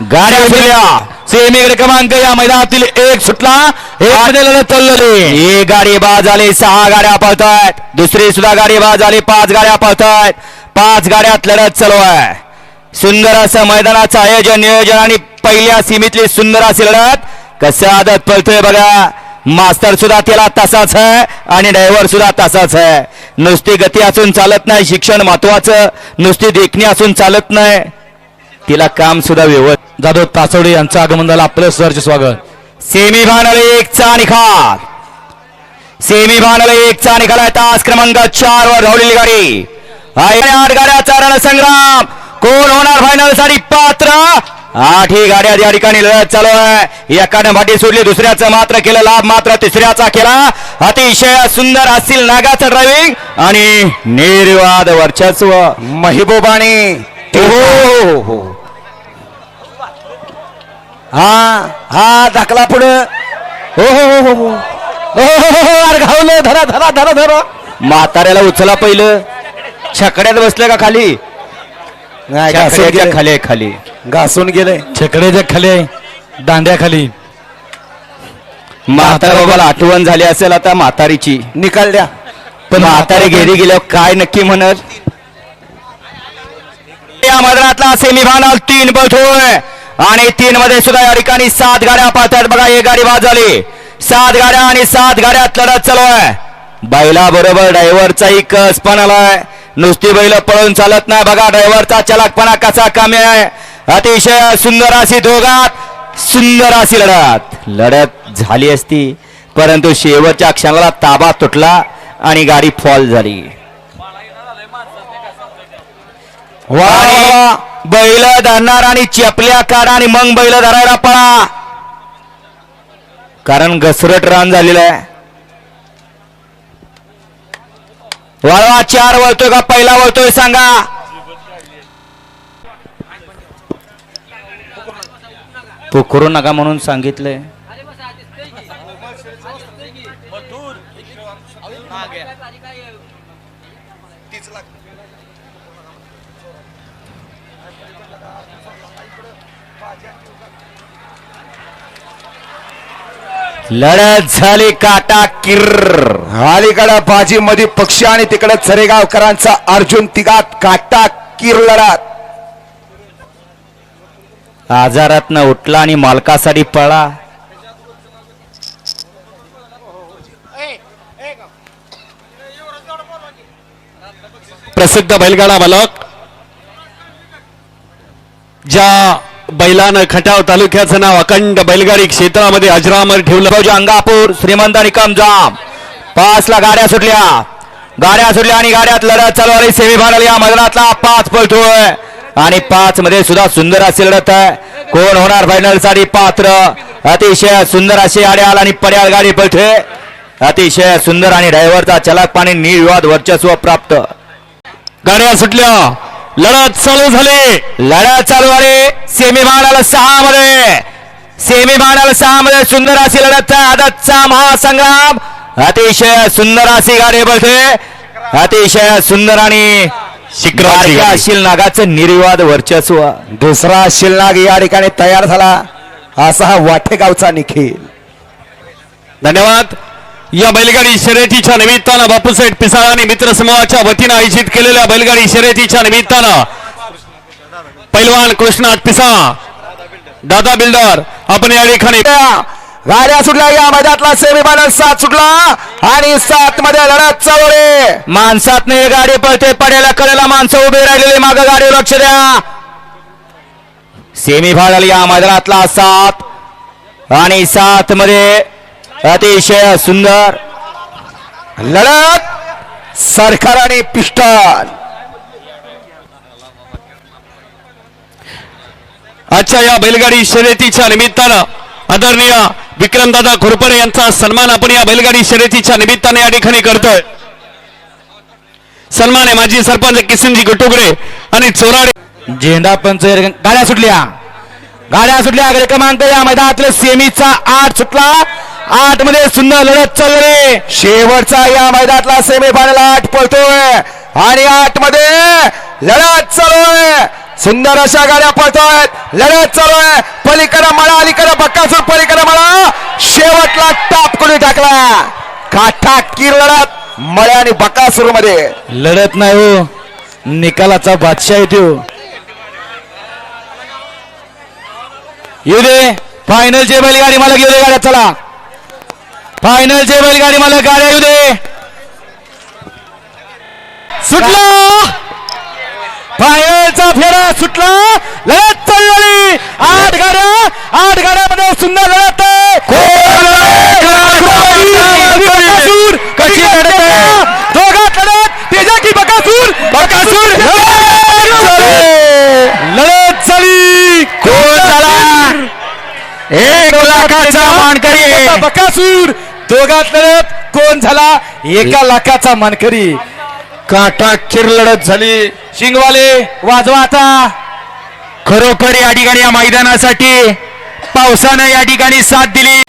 गाड्या सुटल्या सेमी क्रमांक या मैदानातील एक सुटला. चाललेली एक गाडी बाद झाली सहा गाड्या पळतायत. दुसरी सुद्धा गाडी बाद झाली पाच गाड्या पळतायत. पाच गाड्यात लढत चालू आहे सुंदर असं मैदानाचं आयोजन नियोजन आणि पहिल्या सीमेतली सुंदर अशी लढत. कसं आदत पळतोय बघा. मास्तर सुद्धा त्याला तसाच आहे आणि ड्रायव्हर सुद्धा तसाच आहे. नुसती गती असून चालत नाही शिक्षण महत्वाचं. नुसती देखणी असून चालत नाही. तिला काम सुद्धा व्यवस्थित जाधव तासवडे यांचं आगमन झालं आपलं सरचे स्वागत. सेमी फायनल एकचा निकाल सेमी फायनल एकचा निकाल आहे. तास क्रमांक चार वर धावलेली गाडी. आठ गाड्याचा रणसंग्राम. कोण होणार फायनलसाठी पात्र? आठ ही गाड्या या ठिकाणी लढत चालू आहे. एकानं भाटी सोडली दुसऱ्याचं मात्र केलं लाभ मात्र तिसऱ्याचा केला. अतिशय सुंदर असतील नागाचं ड्रायव्हिंग आणि निर्वाद वर्चस्व. महिबूबाने. हो हो हो. हो. हा धाकला पुढं. हो हो हो हो हो. ओ, हो, हो, हो, अरे घावलं. धरा धरा धरा धरा. म्हाताऱ्याला उचला पहिलं. छकड्यात बसलं का खाली? छकड्याच्या खाली खाली. घासून गेले. छकड्याच्या खाली दांड्याखाली म्हातारा बाबाला आठवण झाली असेल आता म्हातारीची. निकाल द्या. पण म्हातारी गेली गेल्यावर काय नक्की म्हणत? या मैदानातला सेमीफायनल तीन पळतोय आणि तीन मध्ये सुद्धा या ठिकाणी सात गाड्या पाहतात. बघा एक गाडी बाद झाली सात गाड्या आणि सात गाड्यात लढत चालू आहे. बैला बरोबर ड्रायव्हरचाही कस पण आलाय. नुसती बैल पळून चालत नाही. बघा ड्रायव्हरचा चलाकपणा कसा कमी आहे. अतिशय सुंदर अशी दोघात सुंदर अशी लढत. लढत झाली असती परंतु शेवटच्या क्षणाला ताबा तुटला आणि गाडी फॉल झाली. वा बैल धरणार आणि चपल्या काढा आणि मग बैल धरायला पळा. कारण घसरट रान झालेलं आहे. वळवा चार वळतोय का? पहिला वळतोय सांगा. पुकरू नका म्हणून सांगितलंय. लढत झाली काटा किर. अलीकडं बाजी मध्ये पक्षी आणि तिकडे चरेगावकरांचा अर्जुन तिघात काटा किर लढत. आजारात न उठला आणि मालकासाठी पळा. प्रसिद्ध बैलगाडा बालक. ज्या बैलानं खटाव तालुक्याचं नाव अखंड बैलगाडी क्षेत्रामध्ये अजरामर ठेवलं. अंगापूर श्रीमंत निकम जाम. पाच ला गाड्या सुटल्या. गाड्या सुटल्या आणि गाड्यात लढत चालू आली सेमीफायनल या मैदानातला पाच पळतोय आणि पाच मध्ये सुद्धा सुंदर अशी लढत आहे. कोण होणार फायनलसाठी पात्र? अतिशय सुंदर अशी आड्याल आणि पड्याल गाडी पळते अतिशय सुंदर आणि ड्रायव्हरचा चलाक पाणी निर्विवाद वर्चस्व प्राप्त. गाड्या सुटल्या. लढत चालू झाली. लढत चालू आहे सेमीफायनल सहा मध्ये सेमीफायनल सहा मध्ये सुंदर अशी लढत आदतचा महासंग्राम. अतिशय सुंदर अशी गाडी बळते अतिशय सुंदर आणि शिखराची बारक्या गाडी. अशील नागाचं निर्विवाद वर्चस्व. दुसरा शिलनाग या ठिकाणी तयार झाला. असा हा वाटेगावचा निखिल. धन्यवाद. या बैलगाडी शर्यतीच्या निमित्तानं बापूसाहेब पिसाळ आणि मित्र समूहाच्या वतीनं आयोजित केलेल्या बैलगाडी शर्यतीच्या निमित्तानं पैलवान कृष्णात पिसा दादा बिल्डर आपण या ठिकाणी गाड्या सुटल्या या मैदानातला सेमीफायनल सात सुटला आणि सात मध्ये लढत चालू आहे माणसात नाही गाडी पळते पड्याला कडेला माणसं उभे राहिलेले माग गाडी लक्ष द्या. सेमीफायनल या मैदानातला सात आणि सात मध्ये अतिशय सुंदर लढत सरकाराने आणि पिस्टल आजच्या या बैलगाडी शर्यतीच्या निमित्तानं आदरणीय विक्रमदादा घोरपडे यांचा सन्मान आपण या बैलगाडी शर्यतीच्या निमित्ताने या ठिकाणी करतोय. सन्मान आहे माजी सरपंच किसनजी गटुगरे आणि चोराडे झेंडा पंच गाड्या सुटल्या. गाड्या सुटल्या आकडे क्रमांक या मैदानातल्या सेमीचा आठ सुटला. आठमध्ये सुंदर लढत चालले शेवटचा या मैदानातला सेमीफायनल आठ पळतोय. आणि आठमध्ये लढत चालू आहे सुंदर अशा गाड्या पळतोय. लढत चालू आहे पलीकडे मळा अलीकडे बक्कासूर पलीकडे मळा. शेवटला टाप कोणी टाकला काठा किर लढत मळ्या आणि बकासूरमध्ये लढत नाही हो. निकालाचा बादशाह येतो येऊ दे. फायनल चे बैलगाडी मला घेऊ दे गाड्या चला. फायनल चे बैलगाडी मला गाड्या येऊ दे. सुटला. फायनलचा फेरा सुटला. लढत चालली आठ गाड्या आठ गाड्यामध्ये सुंदर लढत आहे. बकासूर कशी लढत आहे दोघात लढत. तेजा की बकासूर. बकासूर. लढत झाली. कोण झाला एक लाखाचा मानकरी. बकासूर. दोघात लढत कोण झाला? एका लाखाचा मानकरी. काटा किर लढत झाली. शिंगवाले वाजवा आता. खरोखर या ठिकाणी या मैदानासाठी पावसानं या ठिकाणी साथ दिली.